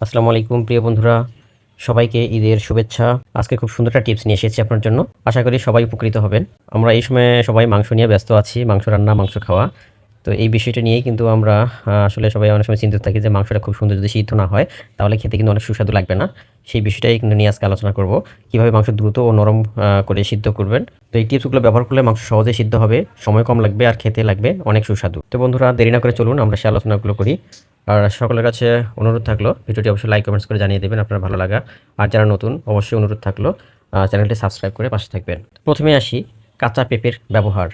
আসসালামু আলাইকুম, প্রিয় বন্ধুরা। সবাইকে ঈদের শুভেচ্ছা। আজকে খুব সুন্দর একটা টিপস নিয়ে এসেছি আপনার জন্য। আশা করি সবাই উপকৃত হবেন। আমরা এই সময় সবাই মাংস নিয়ে ব্যস্ত আছি, মাংস রান্না, মাংস খাওয়া। তো এই বিষয়টা নিয়েই কিন্তু আমরা আসলে সবাই অনেক সময় চিন্তিত থাকি যে মাংসটা খুব সুন্দর যদি সিদ্ধ না হয়, তাহলে খেতে কিন্তু অনেক সুস্বাদু লাগবে না। সেই বিষয়টাই কিন্তু নিয়ে আজকে আলোচনা করব। কীভাবে মাংস দ্রুত ও নরম করে সিদ্ধ করবেন। তো এই টিপসগুলো ব্যবহার করলে মাংস সহজে সিদ্ধ হবে। সময় কম লাগবে আর খেতে লাগবে, অনেক সুস্বাদু। তো বন্ধুরা, দেরি না করে চলুন, আমরা সে আলোচনাগুলো করি। আর সকলের কাছে অনুরোধ থাকল, ভিডিওটি অবশ্যই লাইক কমেন্টস করে জানিয়ে দেবেন, আপনার ভালো লাগা। আর যারা নতুন, অবশ্যই অনুরোধ থাকল চ্যানেলটি সাবস্ক্রাইব করে পাশে থাকবেন। প্রথমে আসি, কাঁচা পেঁপের ব্যবহার।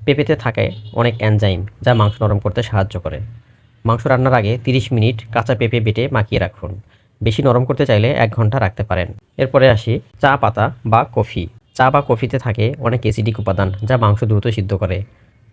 পেঁপেতে থাকে অনেক এনজাইম যা মাংস নরম করতে সাহায্য করে। মাংস রান্নার আগে 30 মিনিট কাঁচা পেঁপে বেটে মাখিয়ে রাখুন। বেশি নরম করতে চাইলে এক ঘণ্টা রাখতে পারেন। এরপরে আসি, চা, পাতা বা কফি। চা বা কফিতে থাকে অনেক অ্যাসিডিক উপাদান যা মাংস দ্রুত সিদ্ধ করে।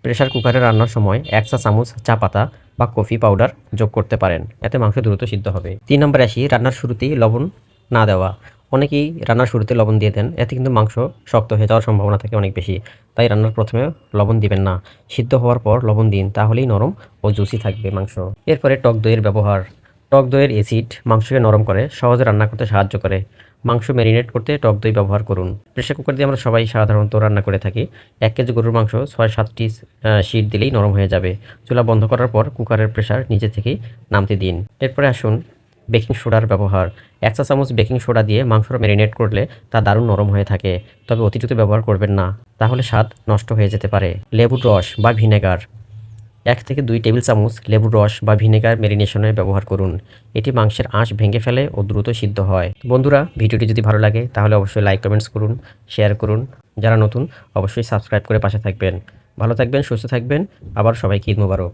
প্রেশার কুকারে রান্নার সময় এক চা চামচ চা পাতা বা কফি পাউডার যোগ করতে পারেন। এতে মাংস দ্রুত সিদ্ধ হবে। তিন নম্বরে আসি রান্নার শুরুতেই লবণ না দেওয়া। অনেকেই রান্নার শুরুতে লবণ দিয়ে দেন, এতে কিন্তু মাংস শক্ত হয়ে যাওয়ার সম্ভাবনা থাকে অনেক বেশি। তাই রান্নার প্রথমে লবণ দিবেন না। সিদ্ধ হওয়ার পর লবণ দিন, তাহলেই নরম ও জুসি থাকবে মাংস। এরপরে টক দইয়ের ব্যবহার। টক দইয়ের অ্যাসিড মাংসকে নরম করে, সহজে রান্না করতে সাহায্য করে। মাংস ম্যারিনেট করতে টক দই ব্যবহার করুন। প্রেসার কুকার দিয়ে আমরা সবাই সাধারণত রান্না করে থাকি। এক কেজি গরুর মাংস ছয় সাতটি শিট দিলেই নরম হয়ে যাবে। চুলা বন্ধ করার পর কুকারের প্রেসার নিচে থেকেই নামতে দিন। এরপরে আসুন বেকিং সোডার ব্যবহার। এক চা চামচ বেকিং সোডা দিয়ে মাংস ম্যারিনেট করলে তা দারুণ নরম হয়ে থাকে। তবে অতিরিক্ত ব্যবহার করবেন না। তাহলে স্বাদ নষ্ট হয়ে যেতে পারে। লেবুর রস বা ভিনেগার। এক থেকে দুই টেবিল চামচ লেবুর রস বা ভিনেগার ম্যারিনেশনে ব্যবহার করুন। এটি মাংসের আঁশ ভেঙে ফেলে ও দ্রুত সিদ্ধ হয়। বন্ধুরা, ভিডিওটি যদি ভালো লাগে, তাহলে অবশ্যই লাইক কমেন্টস করুন শেয়ার করুন। যারা নতুন, অবশ্যই সাবস্ক্রাইব করে পাশে থাকবেন। ভালো থাকবেন, সুস্থ থাকবেন। আবার সবাইকে ঈদ মোবারক।